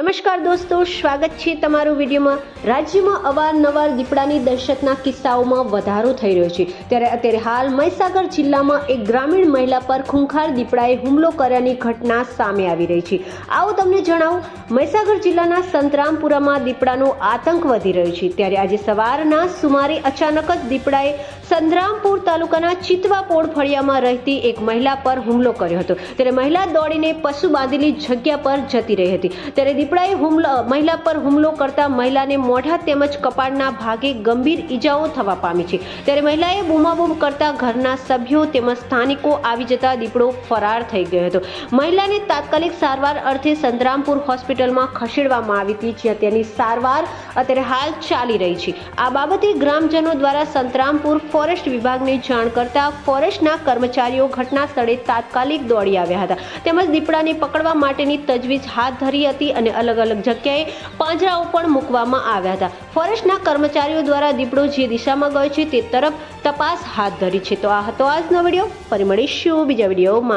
નમસ્કાર દોસ્તો, સ્વાગત છે તમારું વિડીયોમાં. રાજ્યમાં અવારનવાર દીપડાની દહેશતના કિસ્સાઓમાં વધારો થઈ રહ્યો છે. ત્યારે અત્યારે હાલ મહીસાગર જિલ્લામાં એક ગ્રામીણ મહિલા પર ખૂંખાર દીપડાએ હુમલો કર્યાની ઘટના સામે આવી રહી છે. આવો તમને જણાવું, મહીસાગર જિલ્લાના સંતરામપુરામાં દીપડાનો આતંક વધી રહ્યો છે. ત્યારે આજે સવારના સુમારે અચાનક જ દીપડાએ સંતરામપુર તાલુકાના ચિતવાપોળ ફળિયામાં રહેતી એક મહિલા પર હુમલો કર્યો હતો. ત્યારે મહિલા દોડીને પશુ બાંધેલી જગ્યા પર જતી રહી હતી. ત્યારે દીપડાએ હુમલો, મહિલા પર હુમલો કરતા મહિલાને મોઢા તેમજ કપાળના ભાગે ગંભીર ઈજાઓ થવા પામી છે. ત્યારે મહિલાએ બૂમાબૂમ કરતા ઘરના સભ્યો તેમજ સ્થાનિકો આવી જતા દીપડો ફરાર થઈ ગયો હતો. મહિલાને તાત્કાલિક સારવાર અર્થે સંતરામપુર હોસ્પિટલમાં ખસેડવામાં આવી હતી, જ્યાં તેની સારવાર અત્યારે હાલ ચાલી રહી છે. આ બાબતે ગ્રામજનો દ્વારા સંતરામપુર ફોરેસ્ટ વિભાગને જાણ કરતા ફોરેસ્ટના કર્મચારીઓ ઘટના સ્થળે તાત્કાલિક દોડી આવ્યા હતા. તેમજ દીપડાને પકડવા માટેની તજવીજ હાથ ધરી હતી અને અલગ અલગ જગ્યાએ પાંજરાઓ પણ મૂકવામાં આવ્યા હતા. ફોરેસ્ટના કર્મચારીઓ દ્વારા દીપડો જે દિશામાં ગયો છે તે તરફ તપાસ હાથ ધરી છે. તો આ હતો આજનો વીડિયો. ફરી મળીશું બીજા વિડીયોમાં.